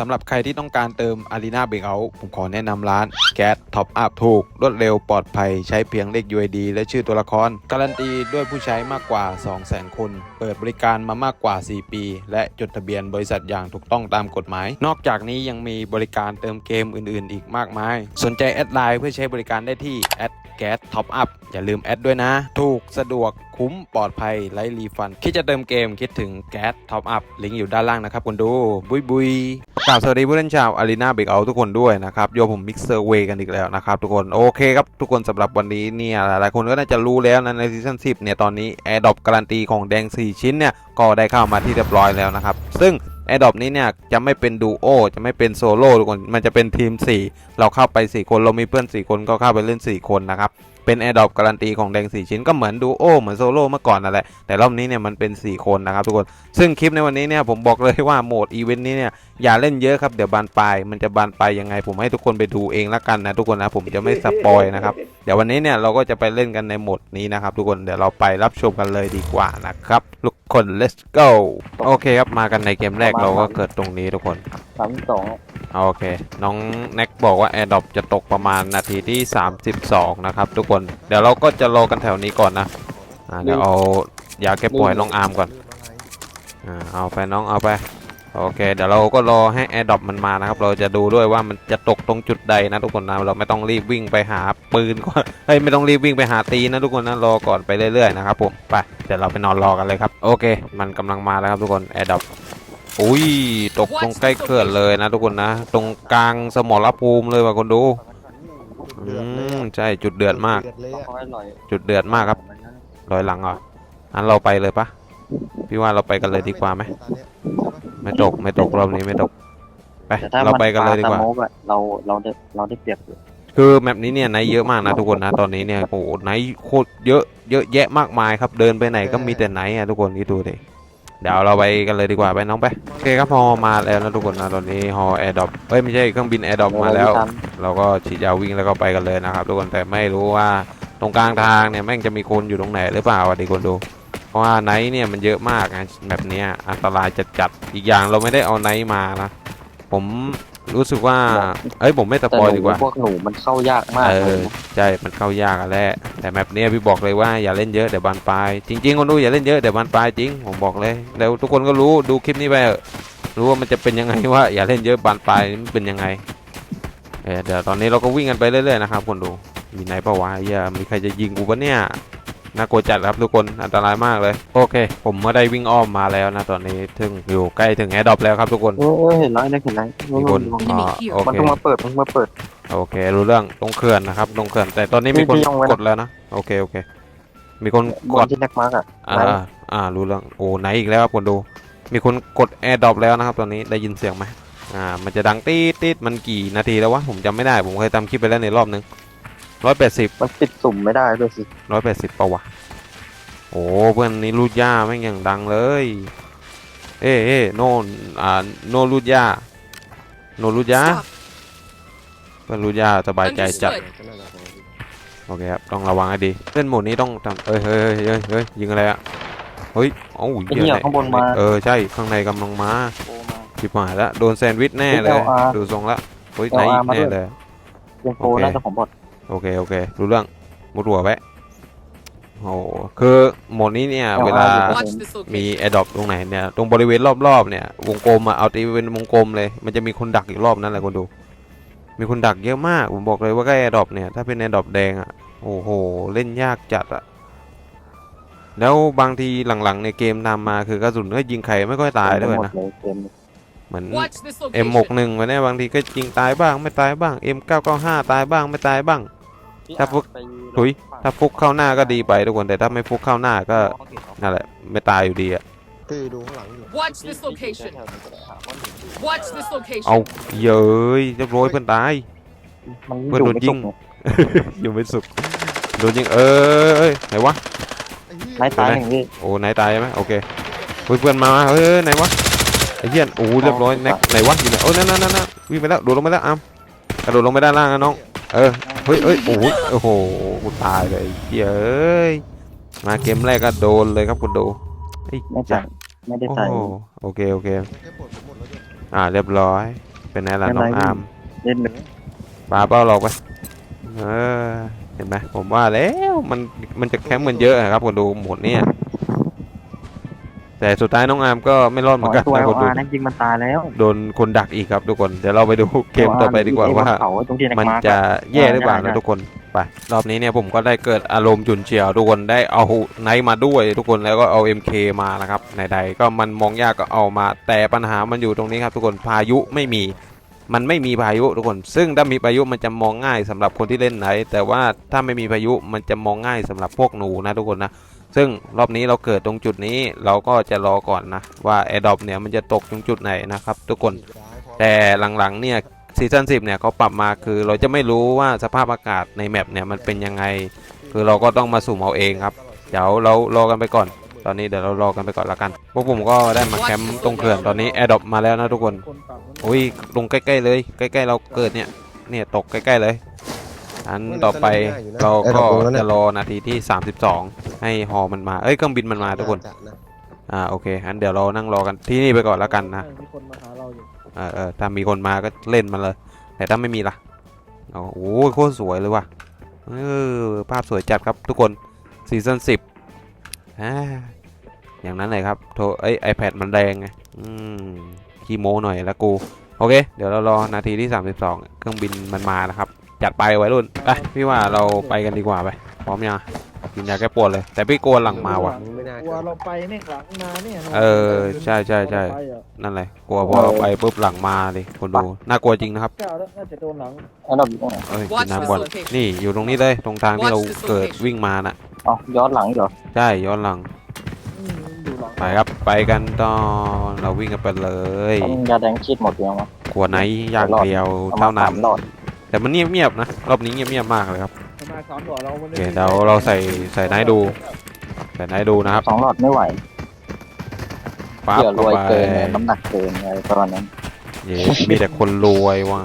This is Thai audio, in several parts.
สำหรับใครที่ต้องการเติม Arena Breakout ผมขอแนะนำร้านแก๊สท็อปอัพถูก รวดเร็วปลอดภัยใช้เพียงเลข UID และชื่อตัวละคร การันตีด้วยผู้ใช้มากกว่า 200,000 คน เปิดบริการมามากกว่า 4 ปี และจดทะเบียนบริษัทอย่างถูกต้องตามกฎหมาย นอกจากนี้ยังมีบริการเติมเกมอื่น ๆ อีกมากมาย สนใจแอดไลน์เพื่อใช้บริการได้ที่แอด แก๊สท็อปอัพอย่าลืมแอดด้วยนะ ถูกสะดวกคุ้มปลอดภัยไร้รีฟัน คิดจะเติมเกมคิดถึงแก๊สท็อปอัพลิงก์อยู่ด้านล่างนะครับคุณดู บุยบุยกล่าวสวัสดีผู้เล่นชาวอารีนาเบรกเอาทุกคนด้วยนะครับโยผมมิกเซอร์เวกันอีกแล้วนะครับทุกคนโอเคครับทุกคนสำหรับวันนี้เนี่ยหลายๆคนก็น่าจะรู้แล้วนะในซีซั่น10เนี่ยตอนนี้แอร์ดรอปการันตีของแดง 4 ชิ้นเนี่ยก็ได้เข้ามาที่เรียบร้อยแล้วนะครับซึ่ง แอร์ดรอปนี้เนี่ยจะไม่เป็นดูโอจะไม่เป็นโซโล่ทุกคนมันจะเป็นทีม 4 เราเข้าไป 4 คนเรามีเพื่อน 4 คนก็เข้าไปเล่น 4 คนนะครับ เป็นแอร์ดรอปการันตีของแดง 4 ชิ้นก็เหมือนดูโอเหมือนโซโล่เมื่อก่อนนั่นแหละแต่รอบนี้เนี่ยมันเป็น 4 คนนะครับทุกคนซึ่งคลิปในวันนี้เนี่ยผมบอกเลยว่าโหมดอีเวนต์นี้เนี่ยอย่าเล่นเยอะครับเดี๋ยวบานปลายมันจะบานปลายยังไง ผมให้ทุกคนไปดูเองละกันนะทุกคนนะผมจะไม่สปอยนะครับเดี๋ยววันนี้เนี่ยเราก็จะไปเล่นกันในโหมดนี้นะครับทุกคนเดี๋ยวเราไปรับชมกันเลยดีกว่านะครับทุกคน let's go โอเคครับ มากันในเกมแรกเราก็เกิดตรงนี้ทุกคนสามสองโอเค น้องแน็กบอกว่า Air d r o p จะตกประมาณนาทีที่ 32 นะครับ ทุกคน เดี๋ยวเราก็จะรอกันแถวนี้ก่อนนะอ่าเดี๋ยวเอายาแก้ปวดให้น้องอาร์มก่อนอ่าเอาไปน้องเอาไป โอเค เดี๋ยวเราก็รอให้ Air d r o p มันมานะครับ เราจะดูด้วยว่ามันจะตกตรงจุดใดนะทุกคนนะ เราไม่ต้องรีบวิ่งไปหาปืนก่อนเฮ้ยไม่ต้องรีบวิ่งไปหาตีนะทุกคนนะ รอก่อนไปเรื่อยๆนะครับผมไปเดี๋ยวเราไปนอนรอกันเลยครับ โอเค มันกำลังมาแล้วครับทุกคน Air d r o p อุ้ยตกตรงใกล้เขื่อนเลยนะทุกคนนะ ตรงกลางสมรภูมิเลยว่ะคนดูอืมใช่จุดเดือดมาก จุดเดือดมากครับรอยหลังเหรออันเราไปเลยปะพี่ว่าเราไปกันเลยดีกว่าไหม ตอนเนี้ยใช่ปะไม่ตกไม่ตกรอบนี้ไม่ตกไปแต่ถ้าเรามันไปกันเลยดีกว่า ปสโมกอะเราเราได้เราได้เปรียบอยู่คือแมปนี้เนี่ยไนท์เยอะมากนะทุกคนนะตอนนี้เนี่ยโอ้โหไนท์โคตรเยอะเยอะแยะมากมายครับเดินไปไหนก็มีแต่ไนท์อะทุกคนนี่ดูดิเดี๋ยวเราไปกันเลยดีกว่าไปน้องไปโอเคครับพอมาแล้วนะทุกคนนะตอนนี้ฮอแอร์ดรอปเอ้ยไม่ใช่เครื่องบินแอร์ดรอปมาแล้ว เรไทันเราก็ฉีดยาวิ่งแล้วก็ไปกันเลยนะครับทุกคนแต่ไม่รู้ว่าตรงกลางทางเนี่ยแม่งจะมีคนอยู่ตรงไหนหรือเปล่าอะดีคนดูเพ ราะว่าไนท์เนี่ยมันเยอะมากนะแบบเนี้ยอันตรายจัดจัดๆอีกอย่างเราไม่ได้เอาไนท์มานะผมรู้สึกว่า เอ้ยผมไม่สแต่ปอยหนูดีกว่าพวกหนูมันเข้ายากมากเอเลอยใช่มันเข้ายากอะแหละแต่แมปเนี้ยพี่บอกเลยว่าอย่าเล่นเยอะเดี๋ยวบานปลายจริงๆคนดูอย่าเล่นเยอะเดี๋ยวบานปลายจริงผมบอกเลย แล้วทุกคนก็รู้ดูคลิปนี้ไปเถอะรู้ว่ามันจะเป็นยังไงว่า อย่าเล่นเยอะบานปลายมันเป็นยังไงเออเดี๋ยวตอนนี้เราก็วิ่งกันไปเรื่อยๆนะครับคนดูมีไหนปะวะเหี้ยมีใครจะยิงกูปะเนี่ย น่ากลัวจัดครับทุกคนอันตรายมากเลย โอเค ผมเมื่อได้วิ่งอ้อมมาแล้วนะตอนนี้ถึงอยู่ใกล้ถึงแอร์ดรอปแล้วครับทุกคนเออเออเห็นร้อยนะเห็นร้อยมีคนมันอ่าโอมันเคเพิ่งมาเปิดเพิ่งมาเปิด โอเค รู้เรื่องตรงเขื่อนนะครับตรงเขื่อนแต่ตอนนี้มีคนพี่ย่องไว้นะ กดแล้วนะโอเคโอเค มีคนบกนดที่แน็กมาร์กอะอ่าไหนอ่ารู้เรื่องโอ้ไหนอีกแล้วครับคนดู มีคนกดแอร์ดรอปแล้วนะครับ ตอนนี้ได้ยินเสียงไหมอ่ามันจะดังตีดตีดมันกี่นาทีแล้ววะผมจำไม่ได้ผมเคยทำคลิปไปแล้วในรอบนึง ร้อยแปดสิบมันปิดสุ่มไม่ได้ด้วยสิร้อยแปดสิบปะวะ โอ้เพื่อนนี้รูดย่าแม่งอย่างดังเลย เอ้เอ้โน่นอ่าโน่รูดย่าโน่รูดย่า Stop. เพื่อนรูดย่าสบายใจจัด Understood. ก็นั่นแหละของพี่โอเคครับ ต้องระวังให้ดีเล่นโหมดนี้ต้องทำเอ้ยเฮ้ยเฮ้ยเฮ้ยเฮ้ยยิงอะไรอะเฮ้ยเอ้าไอ้เหี้ยไหข้างบนมา เออใช่ข้างในกำลังมาโอ้มาชิบหายแล้วโดนแซนด์วิชแน่เลย LR ดูทรงละเฮ้ยไหน LR อีกมาด้แน่วย เลย ยังโปรโอเคน่าจะของบอด โอเคโอเครู้เรื่องมุดหัวไว้โอ้คือโหมดนี้เนี่ยเวลา Watch this มี location. แอร์ดรอปตรงไหนเนี่ยตรงบริเวณรอบๆเนี่ยวงกลมอะเอาตีเป็นวงกลมเลย มันจะมีคนดักอีกรอบนั้นแหละคนดู มีคนดักเยอะมากผมบอกเลยว่าใกล้แอร์ดรอปเนี่ยถ้าเป็นแอร์ดรอปแดงอะโอ้โหเล่นยากจัดอะแล้วบางทีหลังๆในเกมนำมาคือกระสุนก็ยิงใครไม่ค่อยตายด้วยหมนะเลยเกมเหมือน Watch this M61 location. มาเนี่ยบางทีก็ยิงตายบ้างไม่ตายบ้าง M995 ตายบ้างไม่ตายบ้าง ถ้าพวกถุยถ้าฟุกเข้าหน้าก็ดีไปทุกคนแต่ถ้าไม่ฟุกเข้าหน้าก็นั่นแหละไม่ตายอยู่ดีอะพี่ดูข้างหลังอยู่ Watch this location. Watch this location. เอาเย้ยเรียบร้อยเพื่อนตายมันเพื่อนโดนยิงไอยู่ไม่สุกโดนยิงเออเอ้ยไหนวะไอ้เหี้ยม่ตายอย่างนี้โอ้ไหนตายไหมโอเคเฮ้ยเพื่อนมาเฮ้ยไหนวะไอ้เหี้ยโอ้เรียบร้อยแน็กไหนวะอยู่ไหนโอ้นั่นนั่นนั่นนั่นวิ่งไปแล้วโดดลงไปแล้วอ้ํกระโดดลงไปด้านล่างนะน้อง เออเฮ้ยเฮ้ยโอ้โหโอ้โหกูตายเลยเหี้ยเอ้ยมาเกมแรกก็โดนเลยครับคุณดูไอ้ไม่จ้ะจ่ายไม่ได้โอ้จ่ายโหโอเคโอเคแค่ปวดผมหมดแล้วด้วยอ่าเรียบร้อย เป็นไงล่ะน้องอาร์มเล่นเลยปลาเป้าหลอกไปเออเห็นไหมผมว่าแล้วมันมันจะแคมป์มันเยอะอะครับคนดูหมดเนี่ย แต่สุดท้ายน้องอาร์มก็ไม่รอดเหขมืออนกันตัวนะเอคนดูาร์นั่นยิงมันตายแล้วโดนคนดักอีกครับทุกคนเดี๋ยวเราไปดูเกมต่อไปดีกว่าว่าเขาตรงที่นักมันมาร์คจะแย่หรือเปล่าได้นะได้ทุกคนไปรอบนี้เนี่ยผมก็ได้เกิดอารมณ์จุนเฉียวทุกคนได้เอาไนท์มาด้วย ทุกคนแล้วก็เอา MK มานะครับไหนๆก็มันมองยากก็เอามา แต่ปัญหามันอยู่ตรงนี้ครับ ทุกคนพายุไม่มี มันไม่มีพายุทุกคน ซึ่งถ้ามีพายุมันจะมองง่ายสำหรับคนที่เล่นไหน แต่ว่าถ้าไม่มีพายุมันจะมองง่ายสำหรับพวกหนูนะทุกคนนะ ซึ่งรอบนี้เราเกิดตรงจุดนี้เราก็จะรอก่อนนะ ว่าแอร์ดอปเนี่ยมันจะตกตรงจุดไหนนะครับทุกคนแต่หลังๆเนี่ยซีซั่น10เนี่ยเขาปรับมาคือเราจะไม่รู้ว่าสภาพอากาศในแมปเนี่ยมันเป็นยังไง คือเราก็ต้องมาสุ่มเอาเองครับ เดี๋ยวเรารอกันไปก่อน ตอนนี้เดี๋ยวเรารอกันไปก่อนละกัน พวกผมก็ได้มาแคมป์ตรงเขื่อนตอนนี้แอร์ดอปมาแล้วนะทุกคนอุ้ยลงใกล้ๆเลย ใกล้ ๆ เราเกิดเนี่ยเนี่ยตกใกล้ๆเลย อันต่อไปเราก็จะรอนาทีที่ 32 ให้ฮอมันมา เอ้ยเครื่องบินมันมาทุกคนจะะอ่าโอเคอันเดี๋ยวเรานั่งรอกันที่นี่ไปก่อนแล้วกันนะมีคนมาหาเราอยู่เออเออถ้ามีคนมาก็เล่นมันเลย แต่ถ้าไม่มีล่ะโอ้โหโคตรสวยเลยว่ะเออภาพสวยจัดครับทุกคนซีซั่นสิบอ่าอย่างนั้นเลยครับโทรเอ้ย iPad มันแรงไงอืมขี้โม้หน่อยละกู โอเค เดี๋ยวเรารอนาทีที่ 32 เครื่องบินมันมานะครับ จัดไปไว้รุ่นไปพี่ว่าเราไปกันดีกว่าไปพร้อมยังกินยาแก้ปวดเลย แต่พี่กลัวหลังมาว่ะ ไม่น่ากลัวเราไปเนี่ยหลังมาเนี่ยเออใช่ใช่ใช่ไปอะนั่นแหละกลัวพอไปปุ๊บหลังมาเลยคนดูน่ากลัวจริงนะครับเจ้าแล้วน่าจะโดนหลังแอร์ดรอปอยู่ตรงไหนเอ้ยกิ Watch นน้ำก่อน this location นี่อยู่ตรงนี้เลยตรงทางที่เรา Watch this เกิด location วิ่งมาน่ะเอ๋อย้อนหลังเหรอใช่ย้อนหลังอืมอยู่หลังไปครับ ไปกันตอนเราวิ่งกันไปเลย ต้องยาแดงชีดหมดยังวะกลัวไหนอย่างเดียวเอาเท่ามานั้สานมหลอด แต่มันเงียบๆนะรอบนี้เงียบๆมากเลยครับทำไมสามหลอดเราโอเคเดี๋ยวเราใส่ใส่ไนท์ดู ใส่ไนท์ดูนะครับสองหลอดไม่ไหวปั๊บเดี๋ยวรเข้าวยไปเกินเนี่ยน้ำหนักเกินอะไรประมาณนั้นเย้มีแต่คนรวยว่ะ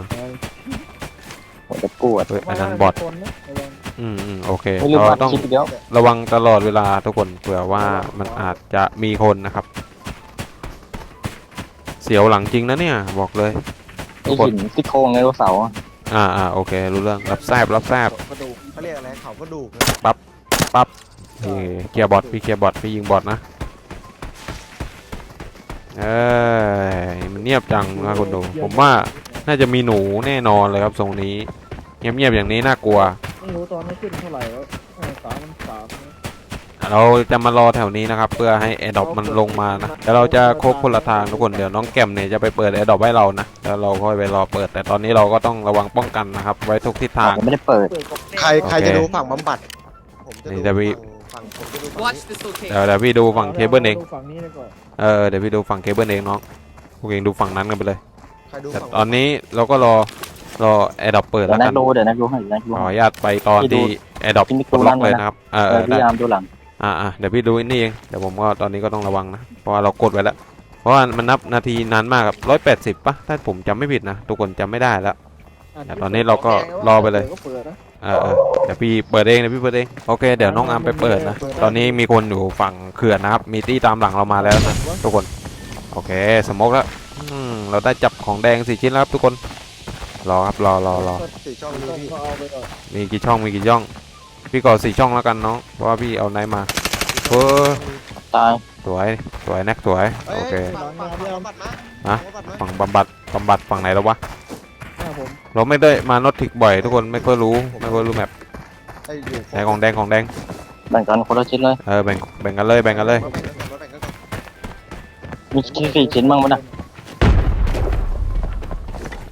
ผมจะปวดเฮ้ยอันนั้นบอทคนนะระวังอืมอืมโอเคไม่ลืมเราบัตรต้องคิดเดียวระวังตลอดเวลาทุกคนเผื่อว่ามันอาจจะมีคนนะครับ เสียวหลังจริงนะเนี่ยบอกเลย ไอหินซี่โครงไดโนเสาร์อะ อ่าอ่าโอเค รู้เรื่อง รับแซบรับแซบกระดูกเขาเรียกอะไรเขากระดูกนะนี่เคลียร์บอทพี่เคลียร์บอทพี่ยิงบอทนะ เอ้ย มันเงียบจังนะคุณดู ผมว่าน่าจะมีหนูแน่นอนเลยครับทรงนี้ เงียบๆอย่างนี้น่ากลัว ไม่รู้ตอนนี้ขึ้นเท่าไหร่แล้วเออสามมันสามนะ เราจะมารอแถวนี้นะครับ เพื่อให้แอร์ดอปมันลงมานะแล้วเราจะโคกคนละทางทุกคนเดี๋ยวน้องแกมเนี่ยจะไปเปิดแอร์ดอปให้เรานะแล้วเราค่อยไปรอเปิด แต่ตอนนี้เราก็ต้องระวังป้องกันนะครับ ไว้ทุกทิศทาง ผมไม่ได้เปิดเปิดกับใครใครโอเคจะดูฝั่งบำบัด ผมจะนี่ดูจะมีฝั่งฝั่งผมจะดูฝั่ง Watch นี้ this location. เดี๋ยวเดี๋ยวพี่ดูฝั่งเคเบิลเองดูฝั่งนี้ดีกว่าเออเดี๋ยวพี่ดูฝั่งเคเบิลเองน้องพวกเองดูฝั่งนั้นกันไปเลย ใครดูแต่ฝั่งตอนนี้เราก็รอรอแอร์ดอปเปิดเดี๋ยแล้ววนักักนดูเดี๋ยวนักดูให้นักดูขออให้นุญาตไปตอนพี่ดูที่แอร์ดอปพี่นิกปลดล็อกดูลั่นเลยนะนะครับ เออเอเอออพี่ได้ยามดูหลัง อ่าอ่าเดี๋ยวพี่ดูอันนี่เองเดี๋ยวผมก็ตอนนี้ก็ต้องระวังนะ เพราะว่าเรากดไว้แล้ว เพราะว่ามันนับนาทีนานมากครับร้อยแปดสิบป่ะถ้าผมจำไม่ผิดนะทุกคนจำไม่ได้แล้วแต่ตอนนี้เราก็รอไปเลยก็เปิดนะเออเออเดี๋ยวพี่เปิดเองเดี๋ยวพี่เปิดเองโอเคเดี๋ยวน้องอาร์มไปเปิดนะตอนนี้มีคนอยู่ฝั่งเขื่อนนะครับมีตี้ตามหลังเรามาแล้วนะทุกคนโอเคสโมกแล้วอืมเราได้จับของแดงสี่ชิ้นแล้วครับทุกคนรอครับรอรอรอสี่ช่องต้นี้นพี่ก็เอาไปก่อนมีกี่ช่องมีกี่ช่อง พี่กอสี่ช่องแล้วกันน้องเพราะว่าพี่เอาไนท์มาเออตายสวยสวยแน็กสวยเอ้ยโอเคฝั่งฝั่งฝั่งบำบัดมาฮะฝั่งบำบัดมาฝั่งบำบัดบำบัดฝั่งไหนแล้ววะหน้าผมเราไม่ได้มานอตทิกบ่อยทุกคนไม่ค่อยรู้ไม่ค่อยรู้แมปไอ้อยู่ไหนของแดงของแดงแบ่งกันคนละชิ้นเลยเออแบ่งแบ่งกันเลยแบ่งกันเลยมาแบ่งกันก่อนมาแบ่งกันก่อนมีชิ้นสี่ชิ้นบ้างมั้ยนะ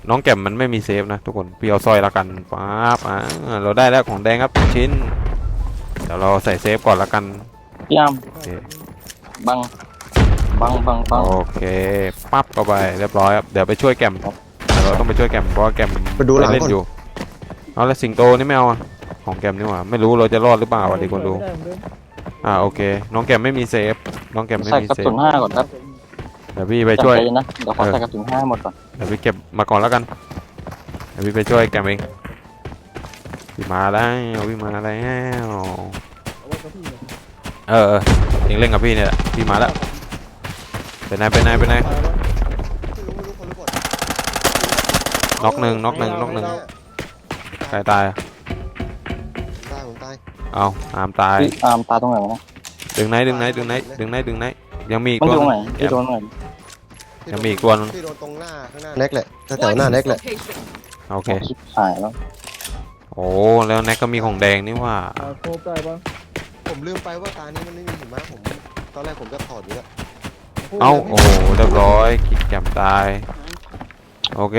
น้องแก้มมันไม่มีเซฟนะทุกคนพี่เอาสร้อยละกันป๊าบอ่าเราได้แล้วของแดงครับชิ้นเดี๋ยวเราใส่เซฟก่อนละกันพี่ยามโอเคบัง บัง บัง บัง โอเคปั๊บเข้าไปเรียบร้อยครับเดี๋ยวไปช่วยแกมเดี๋ยวเราต้องไปช่วยแกมเพราะว่าแกมไปดูหลังเล่นก่อนอยู่เอาแล้วสิงโตนี่ไม่เอาอะของแกมนี่หว่าไม่รู้เราจะรอดหรือเปล่าอะดีคนดูไม่ไเหมือนเดิมอ่าโอเค น้องแกมไม่มีเซฟน้องแกมไม่ใส่มีกระเซฟ สุนห้าก่อนครับเดี๋ยวพี่ไปช่วย จำใจนะเดี๋ยวขอใส่กระสุนห้าหมดก่อนเดี๋ยวพี่เก็บมาก่อนแล้วกัน เดี๋ยวพี่ไปช่วยแกมเองพี่มาแล้วพี่มาแล้วเอาไว้กับพี่เลยเออเออเองเล่นกับพี่เนี่ยแหละพี่มาแล้วไปไหนไปไหนไปไหนตายแล้วไม่รู้ไม่รู้คนรู้หมดน็อกหนึ่งน็อกหนึ่งน็อกหนึ่งใครตายอะตายผมตายเอาอามตายพี่อาร์มตาตรงไหนวะนะดึงไหนดึงไหนดึงไหนดึงไหนดึงไหนยังมีอีกมันตัวอยู่ตรงไหนนึงพี่โดนตรงไหน ยังมีอีกตัวนึง ที่โดนตรงหน้าข้างหน้าแน็กแหละแถว Watch หน้าแน็ก this แหละ location. โอเค ชิบหายแล้วโอ้แล้วแน็กก็มีของแดงนี่ว่า อ่าโคบได้ปะผมลืมไปว่าตานี้มันไม่มีหิมะผมตอนแรกผมจะถอดอยู่แล้วเอ้า โอ้เรียบร้อยกิดจำตาย โอเค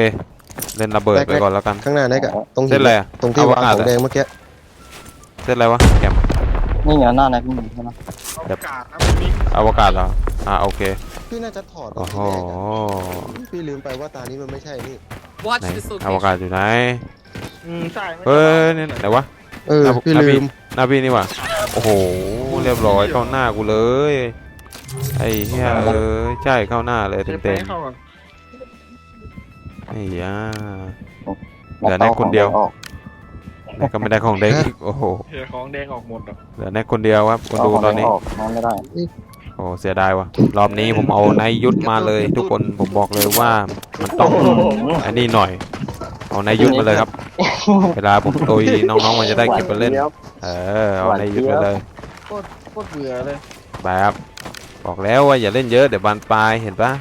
เล่นระเบิดไปก่อนแล้วกัน ข้างหน้าแน็กอะตรงหิเส้นมอะไระอะตรงที่วางอวกาศของอะแดงเมื่อกี้เส้นอะไรวะแกม นี่ไงหน้าแน็กนี่ใช่ไหมอวกาศเหรอ อ่าโอเค พี่น่าจะถอดตรโอ้งโห ที่แน็กอะพี่ลืมไปว่าตานี้มันไม่ใช่นี่ Watch ไหน this อว location. กาศอยู่ไหน อืมใช่ไม่เฮ้ยนี่ไหนวะ เออหน้าผมพี่หน้าพี่ลืม หน้าพี่นี่ว่ะโอ้โห เรียบร้อยเข้าหน้ากูเลย ไอ้เหี้ยเออใช่เข้าหน้าเลยเต็เต็มเข้าก่อนๆไอ้ยา เหลือแน็กคนเดียว ออก แน็กก็ไม่ได้ของแดงอีกโอ้โหเฮียของแดงออกหมดอะเหลือแน็กคนเดียวครับคนเอาดูของตอนนี้ออกมันไม่ได้โอ้เสียดายว่ะรอบนี้ผมเอานายยุทธมาเลย ทุกคนผมบอกเลยว่ามันต้องอันนี้หน่อย เอานายยุทธมาเลยครับ เวลาผมตุยน้องๆมันจะได้เก็บไปเล่น เออเอานายยุทธไปเลยโคตรเบื่อเลยแบบบอกแล้วว่าอย่าเล่นเยอะเดี๋ยวบานปลายเห็นปะ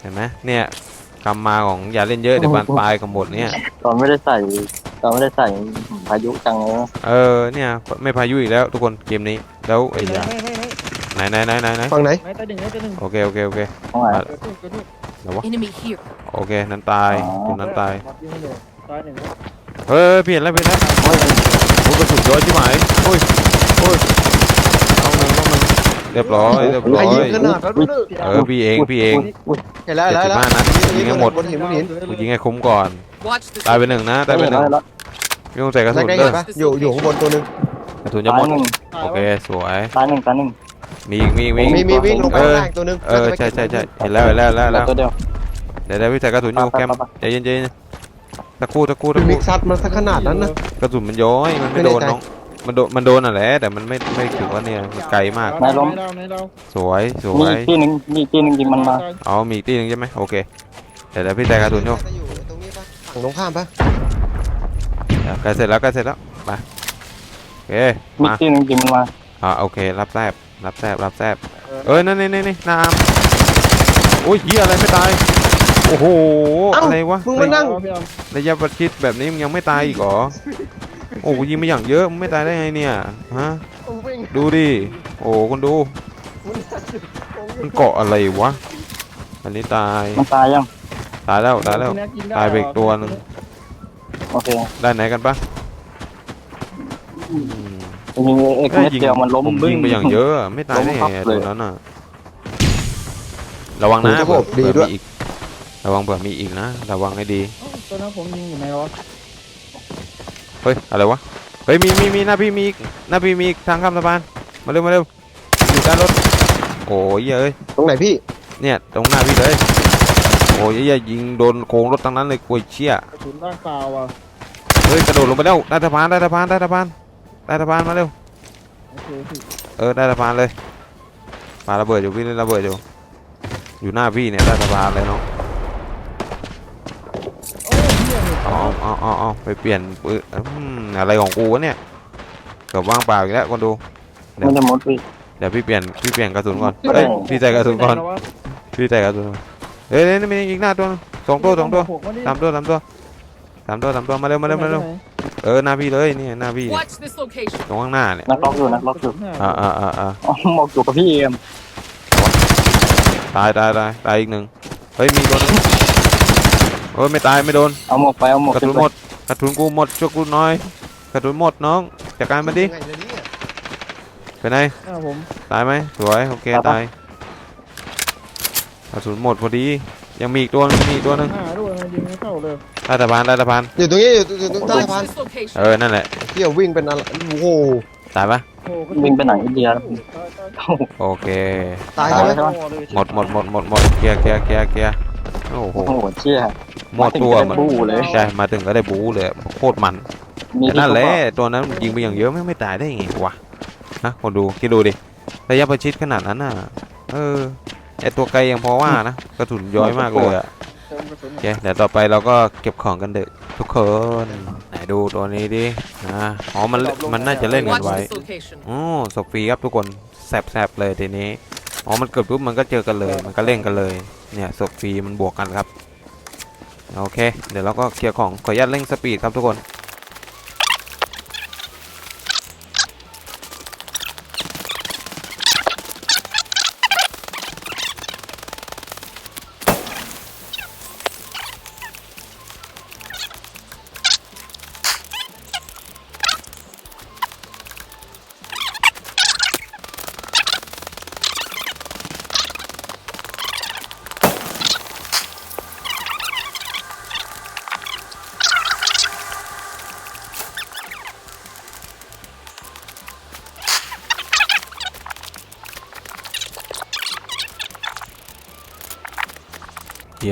เห็นไหมเนี่ยคำมาของอย่าเล่นเยอะเดี๋ยวบานปลายกับหมดเนี่ย ตอนไม่ได้ใส่ ตอนไม่ได้ใส่พายุจังเลยนะเออเนี่ยไม่พายุอีกแล้วทุกคนเกมนี้แล้วไอ้ยาไม่ไม่ไม่ไหนไหนไหนไหนไหนฝั่งไหนไม่ตายหนึ่งไม่ตายหนึ่งโอเคโอเคโอเคตรงไหนเกิดขึ้นเกิดขึ้นเดี๋ยววะ Enemy here. โอเคนั้นตายอ๋อคนนั้นตายมัดยิงเลยตายหนึ่งแล้วเฮ้ยเปลี่ยนแล้วเปลี่ยนแล้วโอ้ยโอ้ยกระสุนย้อยชิบหายโอ้ยโอ้ยต้องหนึ่งต้องหนึ่งเรียบร้อยเรียบร้อไอ้ยิงยขนาดนั้นเลยเออพี่เองพี่เองเห็นแล้วเห็นแล้วเจ็ดสิบห้านัดยิงให้หมดบนหินบนหิน กูยิงให้คุ้มก่อน Watch this ตายไปหนึ่งนะตายไปหนึ่งแล้วพี่ต้องใส่กระแน็สุกนได้เด้เห็อนปะอยู่อยู่ข้างบนตัวหนึงกระสุนจะหตามยดหนึ่งโอเคสวยตายหนึ่งตายหนึ่งมีอีกมีอีกมีอีกมีมีวิ่งลงไปเออข้างล่างตัวหนึงเออใช่ใช่ใช่เห็นแล้วเห็นแล้วเห็นแล้วเห็นแล้วตัวเดียว เดี๋ยวเดี๋ยวพี่ใส่กระสุนอยู่ไปไปแคมไปไปใจเย็นใจเย็นตะกู้ตะกู้ตะพี่มิกู้กซัดมันสักขนาดนั้นนะ กระสุนมันย้อยมันไม่ไม่โดแน่นใจ น้องมันโดนมันโดนอะแหละแต่มันไม่ไม่ถึงว่าเนี่ยมันไกลมากไม่เราไม่เราสวยสวมียอีกที่หนึ่งมีอีกที่หนึ่งยิงมันมาอ๋อมีอีกที่หนึงใช่ไหมโอเคเดี๋ยวเดี๋ยวพี่ใส่กระสุนอยู่ จะอยู่ตรงนี้ปะ ฝั่งตรงข้ามปะเดี๋ยวใกล้เสร็จแล้วใกล้เสร็จแล้วไปโอเคมีมาอีกที่หนึ่งยิงมันมาอ่าโอเครับแซบรับแซบรับแซบเอ้ยนั่นนี่นี่นี่น้ำโอ้ยเหี้ยอะไรไม่ตายโอ้โหอะไรวะมึงมานั่งพี่อมระยะประชิดแบบนี้มึงยังไม่ตายอีกเหรอโอ้กูยิงไปอย่างเยอะมึงไม่ตายได้ไงเนี่ยฮะดูดิโอ้คนดูมันเกาะอะไรวะอันนี้ตายมันตายยัง ตายแล้วตายแล้วพี่แน็กงด้ตายไปอีกตัวหนึ่งโอเคได้ไหนกันปะอืมยิงเอกเม็ดเดียวมันล้มผมบึ้ยิงไปอย่างเยอะอะไม่ตายได้ไงล้มพับเลยตัวนั้นอะ ระวังนะโอ้โหเผื่อดีด้วยมีอีก ระวังเผื่อมีอีกนะ ระวังให้ดี เอ้าตัวนั้นผมยิงอยู่ไหนวะเฮ้ย อะไรวะ เฮ้ย มีมีมีหน้าพี่มีอีกหน้าพี่มีอีกทางข้ามสะพาน มาเร็วมาเร็วอยู่ด้านรถ โอ้ยเอ้ย ตรงไหนพี่เนี่ย ตรงหน้าพี่เลยโอ้ยอย่ายิงโดนโค้งรถทั้งนั้นเลยกลัวเชี่ยกระสุนร่างเปล่าอะเฮ้ยกระโดดลงไปแล้วใต้สะพานใต้สะพานใต้สะพานใต้สะพานมาเร็วโอเคพี่เออใต้สะพานเลยปาระเบิดอยู่พี่เล่นระเบิดอยู่อยู่หน้าพี่เนี่ยใต้สะพานเลยเนาะโอ้ยเหี้ยนี่เอาเอาเอาเอาไปเปลี่ยนปืนอืมอะไรของกูวะเนี่ยเกือบว่างเปล่าอีกแล้วคนดูเดี๋ยวมันจะหมดพี่เดี๋ยวพี่เปลี่ยนพี่เปลี่ยนกระสุนก่อนไม่เอ้ยได้พี่ใส่กระสุนก่อนไม่ได้แล้ววะพี่ใส่กระสุนก่อน เฮ้ยนี่มีอีกหน้าตัวนึงสองตัวสองตัวหกมาดิสามตัวสามตัวสามตัวสามตัวมาเร็วมาเร็วมาเร็วเออหน้าพี่เลยนี่หน้าพี่เนี่ย Watch this location. ตรงข้างหน้าเนี่ยนักล็อกอยู่นักล็อกอยู่อ่าอ่าอ่าอ่าอ๋อหมอกอยู่กับพี่เอ็มตายตายตายตายอีกหนึ่งเฮ้ยมีตัวนึงเฮ้ยไม่ตายไม่โดนเอาหมวกไปเอาหมวกกระสุนหมดกระสุนกูหมดช่วยกูหน่อยกระสุนหมดน้องจัดการมันดิยังไงเนี่ยไปไหนหน้าผมตายไหมสวยโอเคตาย กระสุนหมดพอดี ยังมีอีกตัวนึงมีอีกตัวนึงหน้าด้วยมันยิงไม่เข้าเลยใต้สะพานใต้สะพานอยู่ตรงนี้อยู่ตรงใต้ Watch สะพาน this location. เออนั่นแหละเที่ยววิ่งเป็นอะไรโอ้โหตายปะโอ้กระวิ่งไปไหนอินเดียตายตายโอเค ตายใช่ไหมใช่ไหมหมดหมดหมดหมดหมดเคลียร์เคลียร์เคลียร์เคลียร์โอ้โหโอ้โหเชี่ยหมดตัวมาถึงมันก็ได้บู๊เลย ใช่มาถึงก็ได้บู๊เลยโคตรมันมีแต่ที่นั่นแหละเขาบอกตัวนั้นยิงไปอย่างเยอะไม่งไม่ตายได้ไงวะนะคนดูคิดดูดิระยะประชิดขนาดนั้นน่ะเออ ไอตัวไกลยังพอว่านะกระสุนย้อยมากเลยอะเติมกระสุนโอเคเดี๋ยวต่อไปเราก็เก็บของกันเด็กทุกคนไหนดูตัวนี้ดินะอ๋อมันมันน่าจะเล่นกัน Watch ไว้ this location. อ๋อศพฟรีครับทุกคนแสบๆเลยทีนี้อ๋อมันเกิดปุ๊บมันก็เจอกันเลย มันก็เล่นกันเลยเนี่ยศพฟรีมันบวกกันครับโอเค เดี๋ยวเราก็เคลียร์ของขออนุญาตเร่งสปีดครับทุกคน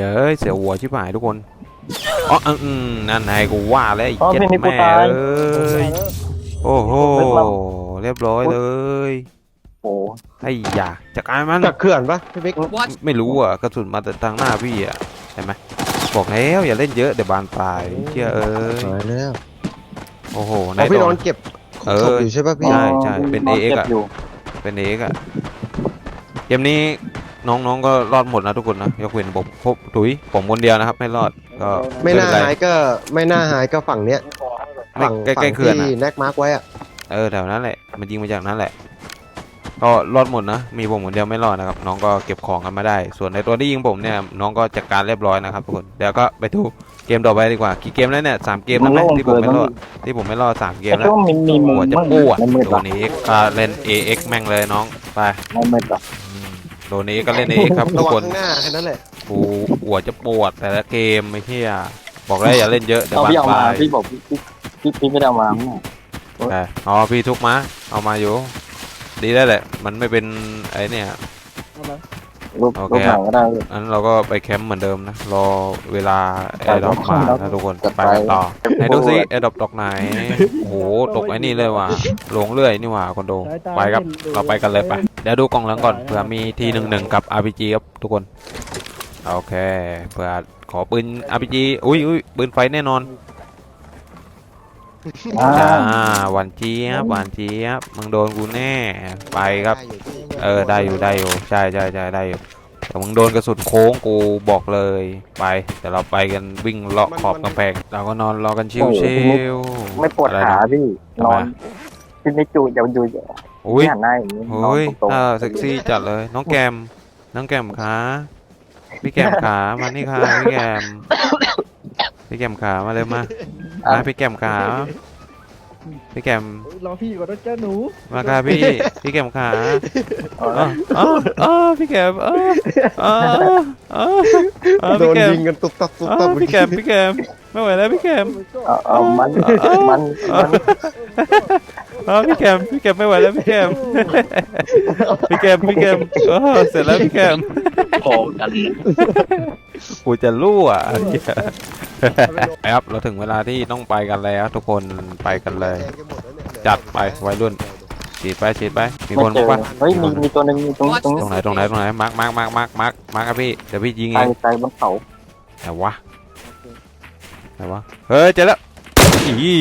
ยวเอ้ยเสียหัวชิบหายทุกคนอ๋ออืมนั่นไงกูว่าแล้วไอ้อ๋อเจ็ดพี่นี่กูแม่ตาย เอ้ยโอ้โหเรียบร้อยเลยโอ้ไอ้ยาจัดการมัน จากเขื่อนปะพี่บิ๊ก Watch ไม่รู้อะกระสุนมาแต่ทางหน้าพี่อะใช่ไหมบอกแล้วอย่าเล่นเยอะเดี๋ยวบานปลายเชื่อเอ้ยหายแล้วโอ้โหอ๋นาอยพี่โดนอนนเก็บเออศพอยู่ใช่ปะพี่ ใช่ใช่เป็นน AX ก็บอะอยู่เป็นเอกอะเกมนี้ น้องๆก็รอดหมดนะทุกคนนะยกเว้นผมพบถุยผมคนเดียวนะครับ ไม่รอดก็ไม่น่าไม่เป็นไรหายก็ไม่น่าหายก็ฝั่งเนี้ยไม่ฝั่งใกล้ฝั่งๆเขื่อนที่อะแน็กมาร์กไว้อะเออแถวนั้นแหละมันยิงมาจากนั้นแหละ ก็รอดหมดนะมีผมคนเดียวไม่รอดนะครับ น้องก็เก็บของกันมาได้ ส่วนในตัวที่ยิงผมเนี่ยน้องก็จัดการเรียบร้อยนะครับทุกคนเดี๋ยวก็ไปดูเกมต่อไปดีกว่ากี่เกมแล้วเนี่ยสามเกมแล้วไหมที่ผมไม่รอดที่ผมไม่รอดสามเกไอ้มแล้ช่ววงมันมีมุหัมวจะมั่งปวดในมืดโดหรอนเอ็กก็เล่น AX แม่งเลยน้อง ไปในมืดหรออืม โดน AX ก็เล่น AX ครับทุระกวังคนข้างหน้าแค่นั้นแหละกูหัวจะปวดแต่ละเกมไม่เที่ยบอกแล้วอย่าเล่นเยอะเดี๋ยวเอาบานพี่เอาปมาลายพี่บอกพี่พี่พี่พี่ไม่ได้เอามาใช่อ๋อพี่ทุกมาเอามาอยู่ ดีได้วแหละ มันไม่เป็นไอ้เนี่ยอะไรรูปโอเค รูปไหนก็ได้อันเราก็ไปแคมป์เหมือนเดิมนะ รอเวลาครัไอ้บดอกมาครับนะทุกคนจัดไปไป กันต่อไหนดูซิไอ้ดอกดอกไหน โอ้โหตกไอ้นี่เลยว่ะหลงเรื่อยนี่ว่ะคอนโดสายตาไปครับม่ดูเราไปกันเลยไปเดี๋ยวดูกล่องเหลืองก่อนเผื่อมีทีหนึ่งหนึ่งกับ RPG ครับทุกคนโอเคเผื่อขอปืน RPG อุ้ยอุ้ยปืนไฟแน่นอน อ่า อ่าหวานเจี๊ยบหวานเจี๊ยบมึงโดนกูแน่ไปครับได้อยู่พี่เออได้อยู่ได้อยู่ใช่ใช่ใช่ได้อยู่แต่มึงโดนกระสุนโค้งกูบอกเลยไปเดี๋ยวเราไปกันวิ่งเลาะขอบกำแพงเราก็นอนรอกันชิวโอ้โห ชิวไม่ปวดอะไรขานะพี่นอนพี่ไม่จูอย่าดูอย่าอุ้ยหันหน้าอย่างนี้นอนเฮ้ยตรงถ้าเซ็กซี่จัดเลย น้องแกมน้องแกมขาพี่แกมขามานี่ค่ะพี่แกม พี่แกมขามาเลยมามาพี่แกมขาพี่แกมเฮ้ยรอพี่ก่อนนะจ้าหนูมาค่ะพี่พี่แกมขาๆเอออ๋ออ๋ออ๋อพี่แกมอ๋ออ๋ออ๋ออ๋อโดพี่นแกมยิงกันตุกตับตุกอ๋ตัอบพี่แกมพี่แกมไม่ไหวแล้วพี่แกมเอาเอามันมันมัน อ๋อพี่แกมพี่แกมไม่ไหวแล้วพี่แกมพี่แกมพี่แกมเออเสร็จแล้วพี่แกมพอกันกูจะรั่วไปครับเราถึงเวลาที่ต้องไปกันแล้ว ทุกคนไปกันเลย จัดไปวัยรุ่นฉีดไปฉีดไปมีไม่คนเจบ้าองปะเฮ้ยมีมีตัวหนึงมีตรงตรงตรงไหนตรงไหนตรงไหนมาร์กมาร์กมาร์กมาร์กมาร์กมาร์กครับพี่เดี๋ยวพี่ยิงไกเอลงไกลบนเขาไหนวะไหนวะเฮ้ยเจอแล้วอี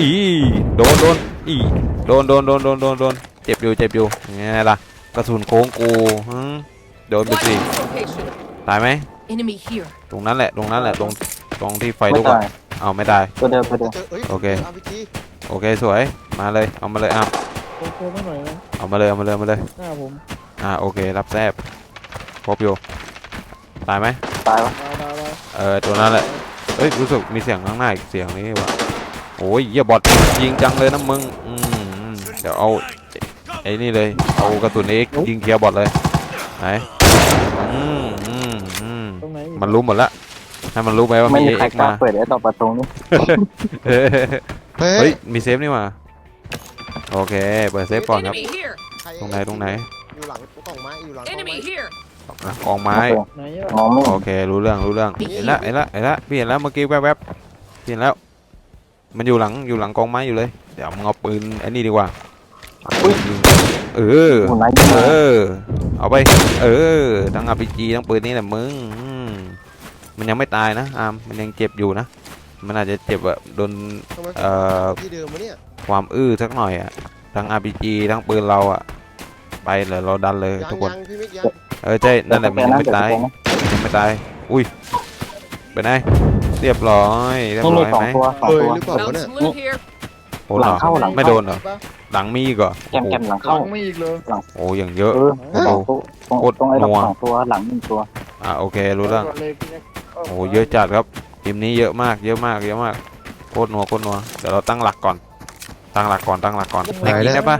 อีโดนโดน อีโดนโดนโดนโดนโดนโดนเจ็บอยู่เจ็บอยู่ไงล่ะกระสุนโค้งกูฮึโดนไป Watch สิ this location. ตายไหม Enemy here. ตรงนั้นแหละตรงนั้นแหละตรงตรงที่ไฟไม่ลุกได้อะเอาไม่ตายตัวเดิมตัวเดิมโอเคอาพีจีโอเคสวยมาเลยเอามาเลยอ้าวโค้งๆมาหน่อยนะเอามาเลยเอามาเลยเอามาเลยหน้าผมอ่าโอเครับแซบครบอยู่ตายไหมตายวะดาวดาวดาวเออตัวนั้นแหละเอ้ยรู้สึกมีเสียงข้างหน้าอีกเสียงนี้ว่ะ โอ้ยเหี้ยบอทยิงจังเลยนะมึงอืมอืมเดี๋ยวเอาไอ้นี่เลยเอากระสุนเอ็กยิงเคลียร์บอทเลยไหนอืมอืมอืมตรงไหนอีกมันรู้หมดละให้มันรู้ไปว่าไม่มีมีใครเอ็กกล้ามาเปิดไอ้ต่อประตูนี่เฮ้ยเฮ้เฮ้ยยมีเซฟนี่มาโอเคเปิดเซฟก่อนครับ Enemy here. ตรงไหนตรงไหนอยู่หลังกล่องไม้อยู่หลังกล่องไม้ Enemy here. อะกองไม้ ไหนอะมองไม่เห็โอนเครู้เรื่องรู้เรื่องเห็นละเห็นละเห็นละพี่เห็นแล้วเมื่อกี้แวบๆพี่เห็นแล้ว มันอยู่หลังอยู่หลังกองไม้อยู่เลย เดี๋ยวมึงเอาปืนไอ้นี่ดีกว่าเออหัวไหนยิงเอมาอเอาไป เออ ทั้งอาพีจีทั้งปืนนี่แหละมึงอืมมันยังไม่ตายนะอาร์มมันยังเจ็บอยู่นะ มันอาจจะเจ็บแบบโดน ทำไมเอ่อ ที่เดิมวะเนี่ยความอื้อสักหน่อยอะทั้ง RPG ทั้งปืนเราอะไปเลยเราดันเลยยังทุกคน ยังพี่มิกยังเออใช่นั่นแหละมันยังไม่ตายมันยังไม่ตาย อุ้ย ไปไหนเรียบร้อยเรียบนี่ร้มีอยสองไหมตัวสองเฮ้ยตัว หรือเปล่าวะเนี่ย Mounts loot here. โอ้เหรอหลังเข้าหลังไม่โดนเหรอปะหลังมีอีกเหรอแกมแกมหลังหเข้าลังไม่อีกเลยโอ้อย่างเยอะ เออสองตัวตรงโคตรตรงไอ้ดอกนัว สองตัวหลังหนึ่งตัวอ่าโอเครู้แล้วก่อนเลยพี่แน็กโอ้เยอะจัดครับทีมนี้เยอะมากเยอะมากเยอะมากโคตรนัวโคตรนัวเดี๋ยวเราตั้งหลักก่อน ตั้งหลักก่อนตั้งหลักก่อนแน็กยิงได้ปะ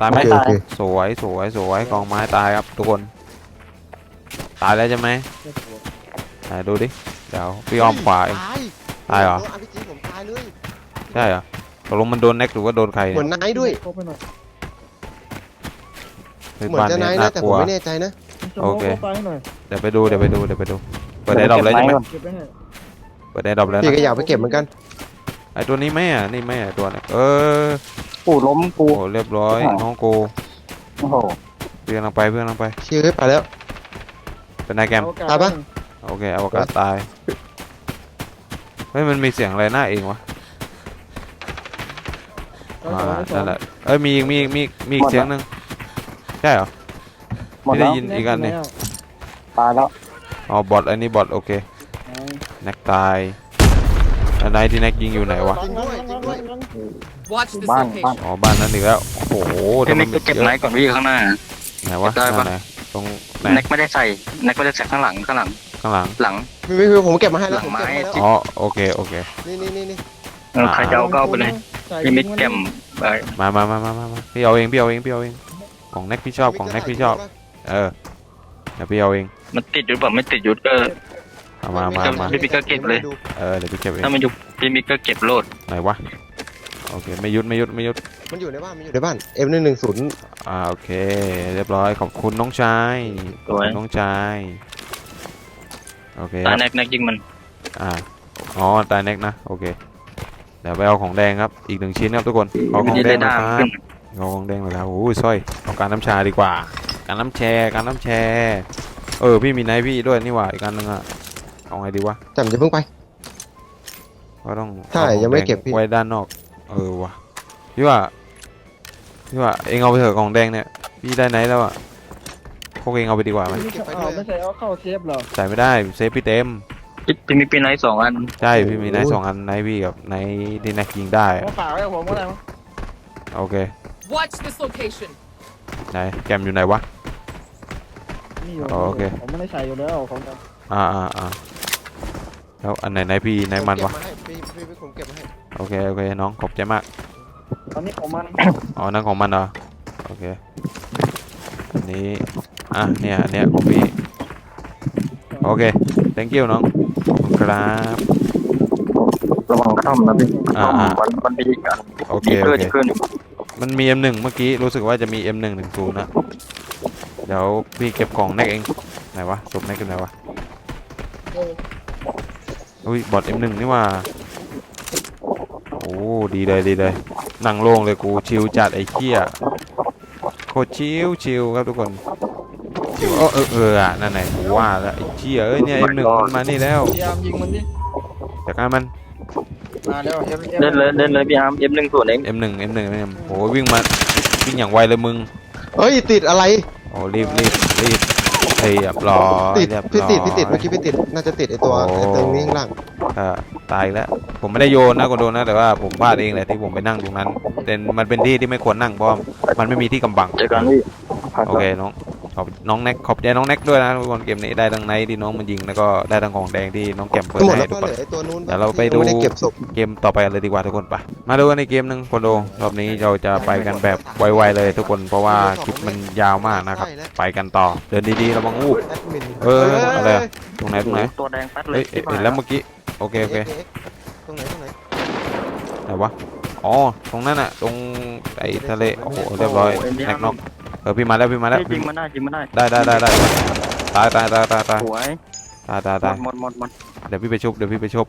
ตายไหมโอเคโอเค สวยสวยสวยกองไม้ตายครับทุกคน ตายแล้วใช่ไหม ไหนดูดิ เดี๋ยวพี่อ้อมขวาเอง ตายตายเหรอตัว RPG ผมตายเลยใช่เหรอตกลงมันโดนแน็กหรือว่าโดนใครเหมืเนี่อยนไนท์ด้วยเข้าไปหน่อยคือเหมือนบ้านจะไนเนี้ยท์น่านะแต่กผลัมว ไม่แน่ใจนะโอเคเข้าไปให้หน่อยเดี๋ยวไปดูเดี๋ยวไปดูเดี๋ยวไปดูเปิดได้ดรอปเลยใช่ไหมเก็บไปให้เปิดได้ดรอปแล้วพี่นะก็อยากไปเก็บเหมือนกัน ไอตัวนี้แม่อะนี่แม่อะตัวเนี้ยเออปูล้มปูโอ้เรียบร้อยน้องกูโอ้โห เพื่อนกำลังไปเพื่อนกำลังไปเชื่อไปแล้ว เป็นนายแกม เอโอกสตายปะ โอเคอวกาศตาย เฮ้ย มันมีเสียงอะไรหน้าเองวะเอาอ่าเอาเอานั่นแหละเอ้ย มีอีก มีอีก มีอีกมีอีกเสียงหนึ่งใช่เหรอ หมดไม่ได้แล้วยินอีกอันนี่ตายแล้วอ๋อบอทอันนี้บอทโอเคแน็กตายอันไหนที่แน็กยิงอยู่ไหนวะจริงด้วยจริงด้วย Watch this บ้านบ้าน location. อ๋อ บ้านนั้นอีกแล้ว โอ้โหพี่มิกทำไปเก็บไนท์ก่อนพี่ข้างหน้า ไหนวะได้ปะไหนตรงไหนแน็กไม่ได้ใส่แน็กไม่ได้ใส่ข้างหลังข้างหลัง ข้างหลัง หลัง พี่มิกผมเก็บมาให้แล้วหลัผงมไม้เก็บมาให้แล้วอ๋อ โอเค โอเค นี่นี่นี่นี่เออใครจะเอาก็เอาไปเลยพี่มิกแกมเออมามามามามามาพี่เอาเอง พี่เอาเอง พี่เอาเองของแน็กพี่ชอบของแน็กพี่ชอบ เออ เดี๋ยวพี่เอาเอง มันติดอยู่แบบไม่ติดอยู่ก็ เอามามามา พี่มิกก็เก็บเลย เออ เดี๋ยวพี่เก็บเอง ถ้ามันอยู่พี่มิกก็เก็บโลดไหนวะ โอเค ไม่ยุด ไม่ยุด ไม่ยุด มันอยู่ในบ้านมันอยู่ในบ้าน M หนึ่งหนึ่งศูนย์อ่า โอเค เรียบร้อย ขอบคุณน้องชายขอบคุณน้องชาย โอเคคตารับแน็กแน็กยิงมันอ่าอ๋อตายเน็กนะโอเคเดี๋ยวไปเอาของแดงครับอีกหนึ่งชิ้นครับทุกคนขอของที่แดได้งหนะดาคมรับขึ้นเอาของแดงเลยครับโอ้ยสร้อยเอาการน้ำชาดีกว่า การน้ำแชร์การน้ำแชร์เออพี่มีไนท์พี่ด้วยนี่หว่าอีกอันหนึงอะเอาไงดีวะแต่มันจะเพิ่งไปก็ต้องใช่อาของยังไม่แดเก็บพี่ไว้ด้านนอก เออวะพี่ว่าพี่ว่าเองเอาไปเถอะของแดงเนี่ยพี่ได้ไนท์แล้วอะ พวกเองเอาไปดีกว่าไหมเก็บไปด้เอาวยไม่ใส่เอาเข้าเซฟเหรอใส่ไม่ได้เซฟพี่เต็มพี่พี่มิกเป็นไนท์สองอันใช่พี่มีไนท์สองอันไนท์พี่กับไนท์ที่แน็กยิงได้เอาฝากไว้กับผมก็ได้มั้งโอเค Watch this location. ไหนแกมอยู่ไหนวะ นี่อยู่อ๋อโอเค ผมไม่ได้ใส่อยู่แล้วของผมอ่าอ่าอ่าแล้วอันไหนไนท์พี่ไนท์มันวะผเก็บาให้พี่พี่พี่ผมเก็บมาให้โอเคโอเคน้องขอบใจมากตอนนี้ผมมันอ๋อนั่นของมันเหรอโอเคอันนี้ อะเนี่ยอันเนี้ยของพี่โอเค thank you น้องขอบคุณครับระวังกระท่อมนะพี่อ่าอ่ามันมันมีอีกอันโอเคมีโอเพื่อนเคเพื่อนอยู่มันมี M1 เมื่อกี้รู้สึกว่าจะมี M1 ถึงศูนย์นะเดี๋ยวพี่เก็บของแน็กเองไหนวะศพแน็กกันไหนวะอุ้ยบอท M1 นี่ว่าโอ้ดีเลยดีเลยนั่งโล่งเลยกูชิลจัดไอ้เหี้ยโคตรชิลชิลครับทุกคน ชิลเออเออเอออะนั่นไงกูว่าแล้วไอ้เหี้ยเอ้ยเนี่ย M1 มันมานี่แล้วพยายามยิงมันดิจากการมันมาแล้วเอฟเล่นเลยเล่นเลยพี่อาร์มเอฟหนึ่งส่วนเอง M1 M1 M1 โอ้ยวิ่งมาวิ่งอย่างไวเลยมึงเฮ้ยติดอะไรโอ้รีบรีบรีบเรียบร้อยติดเรียบพี่ร้อยติดพี่ติดเมื่อกี้พี่ติดน่าจะติดไอตัวโอ้ไอตรงนี้ข้างล่างเออตายอีกแล้วผมไม่ได้โยนนะคนโดนนะแต่ว่าผมพลาดเองแหละที่ผมไปนั่งตรงนั้นเป็นมันเป็นที่ที่ไม่ควรนั่งเพราะมันไม่มีที่กำบังเจอกันพี่พักโอเคน้อง ขอบน้องแน็กขอบใจน้องแน็กด้วยนะทุกคนเกมนี้ได้ทั้งไนท์ที่น้องมันยิงแล้วก็ได้ทั้งของแดงที่น้องแก็มเปิดหมดให้แล้วทุกก็คนเหลือไอตัวนู้นเดี๋ยวเราไปดูม่ได้เก็บศพเกมต่อไปกันเลยดีกว่าทุกคนไปมาดูกันในเกมหนึ่งคนดูรอบนี้เราจะไปกันแบบไวๆเลยทุกคนเพราะว่าคลิปมันยาวมากนะครับ ไปกันต่อเดินดีๆระวังวูบ แอดมินเอออะไรอะ ตรงไหนตรงไหนตัวแดงแป๊ดเลเฮ้ยยเห็นเห็นแล้วเมื่อกี้โอเคโอเคเอ๊ะตรงไหนตรงไหนไหนวะอ๋อตรงนั้นอะตรงไอ้ทะเลโอ้โหเรียบร้อยแน็กน็อก เออพี่มาแล้วพี่มาแล้วเฮ้ยยิงมันได้ยิงมันได้ได้ได้ได้ได้ตายตายตายตายตายสวยตายตายหมตายดหมดหมดหมดเดี๋ยวพี่ไปชุบเดี๋ยวพี่ไปชุบ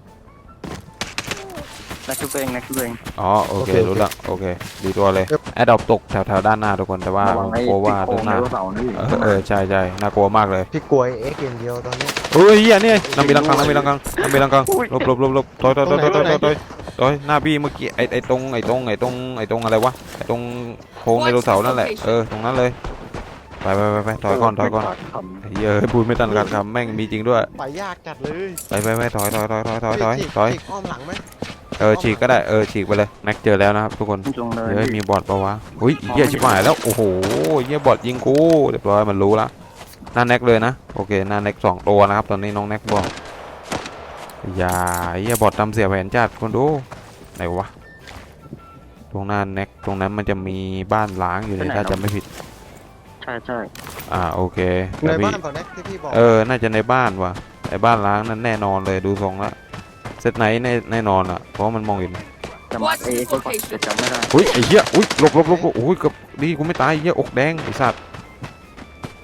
ไอ้นักชุบตัวเองนักชุบตัวเองอ๋อโอเคโอเครู้ละโอเคดีตัวเลยแอดดอปตกแถวๆด้านหน้าทุกคนแต่ว่าระวังผมไอ้กลัวว่าโป่ด้างนหน้าไดโนเสาร์นี่เออเออใช่ใช่น่ากลัวมากเลยพี่กลัวเอ็กอย่างเดียวตอนนี้เฮ้ยเฮียนี่น้ำมีลังกังน้ำมีลังกังน้ำมีลังกังหลบหลบหลบหลบถอยถอยถอยถอยถอย ถอยถอยถอยหน้าพี่เมื่อกี้ไอไอตรงไอตรงไอตรงไอตรงอะไรวะไอตรงโค้งไดโนเสาร์นั่นแหละเออตรงนั้นเลยไปไปไปไปถอยก่อนถอยก่อนไอ้เหี้ยอะพูดไม่ทันการคำแม่งมีจริงด้วยไปยากจัดเลยไปไปไปถอยถอยถอยถอยถอยถอยฉีกถอยฉีกอ้อมหลังไหมเออฉีกก็ได้เออฉีกไปเลยแม็กเจอแล้วนะครับทุกคนจงเลยเฮ้ยมีบอทปะวะอุ้ยเหี้ยชิบหายแล้วโอ้โหเหี้ยบอทยิงกูเรียบร้อยมันรู้ละหน้าแน็กเลยนะโอเคหน้าแน็กสองตัวนะครับตอนนี้น้องแน็กบอก อย่าเหี้ยบอททำเสียแผนจัดคนดูไหนวะตรงหน้าแน็กตรงนั้นมันจะมีบ้านล้างอยู่เลยถ้าจะไม่ผิดใช่ใช่อ่าโอเคในแต่พี่บ้านก่อนนะที่พี่บอกเออน่าจะในบ้านว่ะไอ้บ้านล้างนั้นแน่นอนเลยดูทรงละเซตไหนแน่แน่นอนอะเพราะว่ามันมองเห็นจะมาเอ็กซ์ก็จะจำไม่ได้อุ้ยไอ้เหี้ยอุ้ยหลบหลบหลบหลบอุ้ยเกับดีกูไม่ตายไอ้เหี้ยอกแดงไอ้สัตว์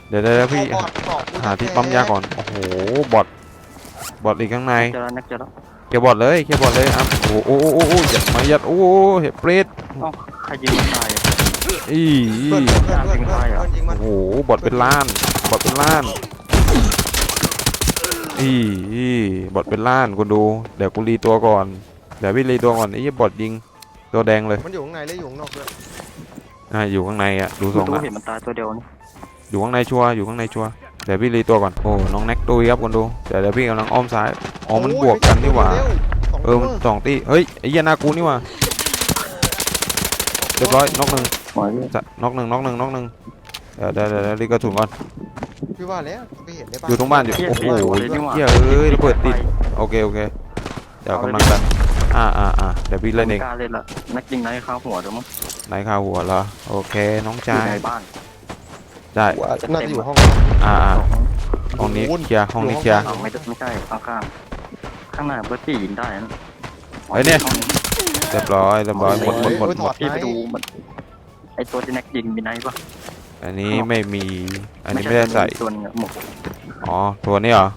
เดี๋ยวเดี๋ยวเดี๋ยวพี่ เอาบอดบอกกูหาที่ปั๊มยาก่อน โอ้โห บอท บอทอีกข้างในเจอแล้วนักเจอแล้วเกี่ยวบอทเลยเกี่ยวบอทเลยอะโอ้โหโอ้โหโอ้โหอย่ามายัดโอ้โหเห็ดเปรตใครยิงมันตายอีอีเพื่อนเพื่อนเพื่อนเพื่อนเพื่อนยิงมันโอ้โหบอทเป็นล้านบอทเป็นล้านอีอีบอทเป็นล้านคุณดูเดี๋ยวกูรีตัวก่อนเดี๋ยวพี่รีตัวก่อนไอ้เหี้ยบอทยิงตัวแดงเลยมันอยู่ข้างในหรืออยู่ข้างนอกด้วยอ่าอยู่ข้างในอะดูทรงดูอะเห็นมันตายตัวเดียวนี่อยู่ข้างในชัวร์อยู่ข้างในชัวร์ เดี๋ยวพี่รีตัวก่อนโอ้น้องแน็กตุยครับคุณดูเดี๋ยวเดี๋ยวพี่กำลังอ้อมซ้ายอ๋อมันบวกกันนี่หว่าเร็สองเออมันสองตีเฮ้ยไอ้เหี้ยหนากูนี่หว่าเรียบร้อยน็อกหนึ่งหมอยจะน็อกหนึ่งน็อกหนึ่งน็อกหนึ่งเดี๋ยวเดี๋ยวเดี๋ยวเดี๋ยวรีกระสุนก่อนพี่ว่าแล้วพี่เห็นในบ้านอยู่ตรงบ้านอยู่โอ้โหเหี้ยเอ้ยระเบิดติดโอเคโอเคเดี๋ยวกำลังกันอ่าอ่าอ่าเดี๋ยวพี่เล่นเองกล้าเล่นละนักยิงไหนข้าวหัวเดี๋ยวมั้งไหนข่าวหัวเหรอโอเคน้องอยู่ชายในบ้าน ได้น่าจะอยู่ห้อง อ่าอ่าสองห้องนี้เคลียร์ห้องนี้เคลียร์ เอาไม่ไม่ใช่ข้างข้างๆข้างหน้าเบอร์ตี้ยิงได้นะเฮ้ยเนี่ย เรียบร้อยเรียบร้อยหมดหมดหมดหมดพี่ไปดูมันไอตัวที่นักยิงมีไหนปะอันนี้ไม่มี อันนี้ไม่ได้ใส่ ตัวนึงอะหมวกอ๋อ ตัวนี้เหรอ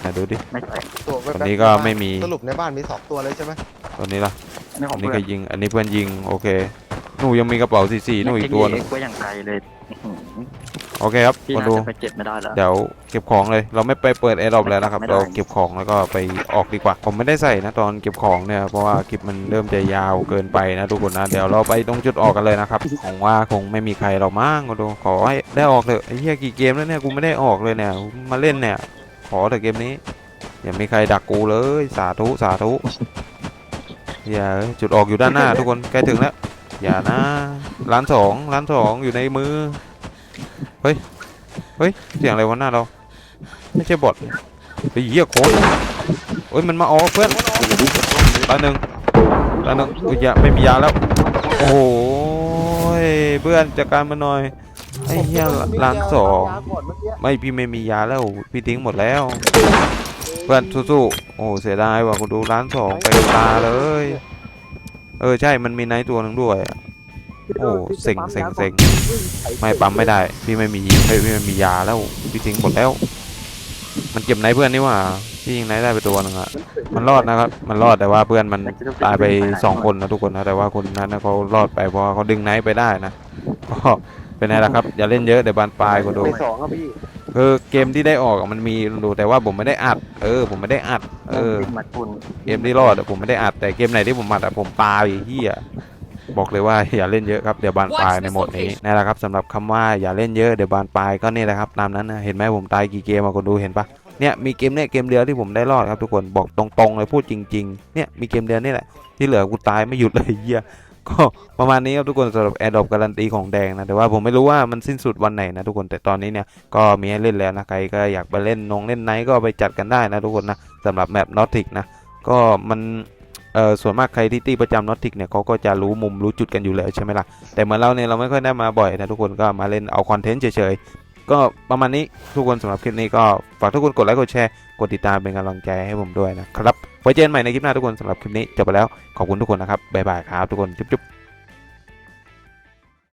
ไหนดูดิ ไม่ใส่ตัวแว๊บๆอันนี้ก็ไม่มี สรุปในบ้านมีสองตัวเลยใช่ไหมตัวนี้ล่ะ ไม่ขอัองนนี้เพื่อก็นยิง อันนี้เพื่อนยิง โอเค หนูยังมีกระเป๋าสีสีหนูอีกตัวหนึงเอ็กซ์ไว้อย่างไกลเลยอื้อหือโอเคครับพี่คนน่าดู จะไปเก็บไม่ได้แล้ว เดี๋ยวเก็บของเลยเราไม่ไปเปิดแอร์ดรอปแล้วนะครับไม่ได้ เราเก็บของแล้วก็ไปออกดีกว่า ผมไม่ได้ใส่นะตอนเก็บของเนี่ยเพราะว่าคลิปมันเริ่มจะยาวเกินไปนะทุกคนนะเดี๋ยวเราไปตรงจุดออกกันเลยนะครับผมว่าคงไม่มีใครเรามั้งคนดูขอให้ได้ออกเถอะไอ้เหี้ยกี่เกมแล้วเนี่ยกูไม่ได้ออกเลยเนี่ยมาเล่นเนี่ย ขอเถอะเกมนี้อย่ามีใครดักกูเลยสาธุสาธุอย่าจุดออกอยู่ด้านหน้า ทุกคนใกล้ถึงแล้ว อย่านะร้านสองร้านสองอยู่ในมือ เฮ้ย เฮ้ย เสียงอะไรวะหน้าเรา ไม่ใช่บอทไอ้เหี้ยโค้ดเฮ้ย มันมาออกเพื่อนตาหนึ่งตาหนึ่งอุ้ยยาไม่มียาแล้ว โอ้โหเพื่อนจัดการมาหน่อย ไอ้เหี้ยร้านสองไม่พี่ไม่มียาแล้วพี่ทิ้งหมดแล้ว เพื่อนสู้ๆโอ้เสียดายว่ะคุณดูร้านสองไปตาเลย เออใช่มันมีไนท์ตัวหนึ่งด้วยอะโอ้เซ็งเซ็งเซ็งไม่ปั๊มไม่ได้ พี่ไม่มีเฮ้ยพี่ไม่มียาแล้วพี่ทิ้งหมดแล้ว มันเก็บไนท์เพื่อนนี่หว่าพี่ยิงไนท์ได้ไปตัวหนึงอะมันรอดนะครับมันรอดแต่ว่าเพื่อนมันตายไปสองคนนะทุกคนนะแต่ว่าคนนั้นนะเขารอดไปเพราะว่าเขาดึงไนท์ไปได้นะก็เป็นไงล่ะครับอย่าเล่นเยอะเดี๋ยวบานปลายคนดูไปสองครับพี่ คือเกมที่ได้ออกอะมันมีดูแต่ว่าผมไม่ได้อัด เออ ผมไม่ได้อัด เออวิ่งมาคุณ เกมที่รอดอะผมไม่ได้อัดแต่เกมไหนที่ผมอัดอะผมปาอีเหี้ยบอกเลยว่า อย่าเล่นเยอะครับเดี๋ยวบานปลายในโหมดนี้นี่แหละครับสำหรับคำว่าอย่าเล่นเยอะเดี๋ยวบานปลายก็นี่แหละครับตามนั้นนะเห็นไหมผมตายกี่เกมอะคนดูเห็นปะเนี่ยมีเกมเนี่ยเกมเดียวที่ผมได้รอดครับทุกคนบอกตรงๆเลยพูดจริง ๆ เนี่ยมีเกมเดียวนี่แหละที่เหลือกูตายไม่หยุดเลยเหี้ย ก็ประมาณนี้ครับทุกคนสำหรับแอร์ดอปการันตีของแดงนะแต่ว่าผมไม่รู้ว่ามันสิ้นสุดวันไหนนะทุกคนแต่ตอนนี้เนี่ยก็มีให้เล่นแล้วนะใครก็อยากไปเล่นนงเล่นไนท์ก็ไปจัดกันได้นะทุกคนนะสำหรับแมปนอติกนะก็มันเออส่วนมากใครที่ตีประจำนอติกเนี่ยเขาก็จะรู้มุมรู้จุดกันอยู่แล้วใช่ไหมล่ะแต่เหมือนเราเนี่ยเราไม่ค่อยได้มาบ่อยนะทุกคนก็มาเล่นเอาคอนเทนต์เฉยๆก็ประมาณนี้ทุกคนสำหรับคลิปนี้ก็ฝากทุกคนกดไลค์กดแชร์กดติดตามเป็นกำลังใจให้ผมด้วยนะครับ ไว้เจอกันใหม่ในคลิปหน้าทุกคนสำหรับคลิปนี้จบไปแล้วขอบคุณทุกคนนะครับบ๊ายบายครับทุกคนจุ๊บ